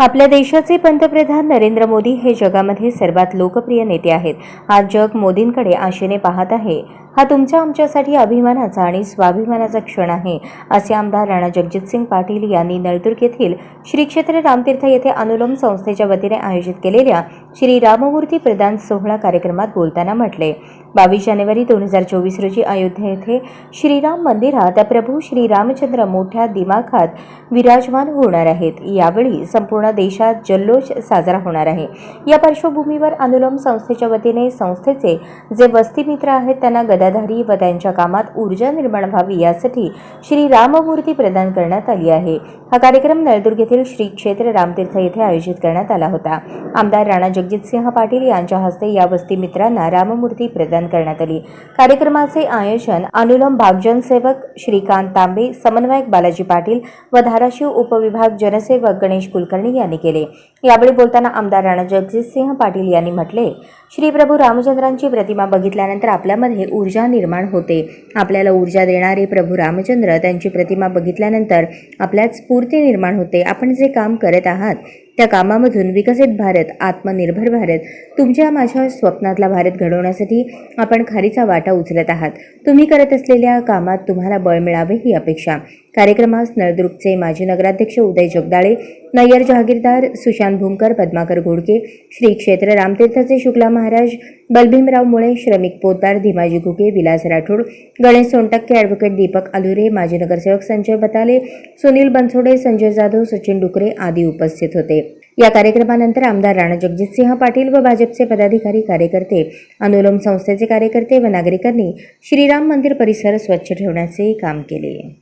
आपल्या देशाचे पंतप्रधान नरेंद्र मोदी हे जगामध्ये सर्वात लोकप्रिय नेते आहेत. आज जग मोदींकडे आशेने पाहत आहे. हा तुमच्या आमच्यासाठी अभिमानाचा आणि स्वाभिमानाचा क्षण आहे असे आमदार राणा जगजितसिंग पाटील यांनी नळदुर्ग येथील श्री क्षेत्र रामतीर्थ येथे अनुलोम संस्थेच्या वतीने आयोजित केलेल्या श्री राममूर्ती प्रदान सोहळा कार्यक्रमात बोलताना म्हटले बावीस जानेवारी दोन हजार चोवीस रोजी अयोध्या येथे श्रीराम मंदिरात प्रभू श्रीरामचंद्र मोठ्या दिमाखात विराजमान होणार आहेत. यावेळी संपूर्ण देशात जल्लोष साजरा होणार आहे. या पार्श्वभूमीवर अनुलोम संस्थेच्या वतीने संस्थेचे जे वस्ती मित्र आहेत त्यांना गदा विद्याधारी व त्यांच्या कामात ऊर्जा निर्माण व्हावी यासाठी श्री राममूर्ती प्रदान करण्यात आली आहे. हा कार्यक्रम नळदुर्ग येथील श्री क्षेत्र रामतीर्थ येथे आयोजित करण्यात आला होता. आमदार राणा जगजितसिंह पाटील यांच्या हस्ते या वस्ती मित्रांना राममूर्ती प्रदान करण्यात आली. कार्यक्रमाचे आयोजन अनुलोम भागजन सेवक श्रीकांत तांबे समन्वयक बालाजी पाटील व धाराशिव उपविभाग जनसेवक गणेश कुलकर्णी यांनी केले. यावेळी बोलताना आमदार राणा जगजितसिंह पाटील यांनी म्हटले श्री प्रभू रामचंद्रांची प्रतिमा बघितल्यानंतर आपल्यामध्ये ऊर्जा निर्माण होते. आपल्याला ऊर्जा देणारे प्रभू रामचंद्र त्यांची प्रतिमा बघितल्यानंतर आपल्यात स्फूर्ती निर्माण होते. आपण जे काम करत आहात त्या कामामधून विकसित भारत आत्मनिर्भर भारत तुमच्या माझ्या स्वप्नातला भारत घडवण्यासाठी आपण खारीचा वाटा उचलत आहात. तुम्ही करत असलेल्या कामात तुम्हाला बळ मिळावे ही अपेक्षा. कार्यक्रमास नळदुर्गचे माजी नगराध्यक्ष उदय जगदाळे नय्यर जहागीरदार सुशांत भूमकर पद्माकर घोडके श्री क्षेत्र रामतीर्थाचे शुक्ला महाराज बलभीमराव मुळे श्रमिक पोतदार धीमाजी घुगे विलास राठोड गणेश सोनटक्के ॲडव्होकेट दीपक आलुरे माजी नगरसेवक संजय बताले सुनील बनसोडे संजय जाधव सचिन डुकरे आदी उपस्थित होते. या कार्यक्रमानंतर आमदार राणाजगजितसिंह पाटील व भाजपचे पदाधिकारी कार्यकर्ते अनुलोम संस्थेचे कार्यकर्ते व नागरिकांनी श्रीराम मंदिर परिसर स्वच्छ ठेवण्याचे काम केले.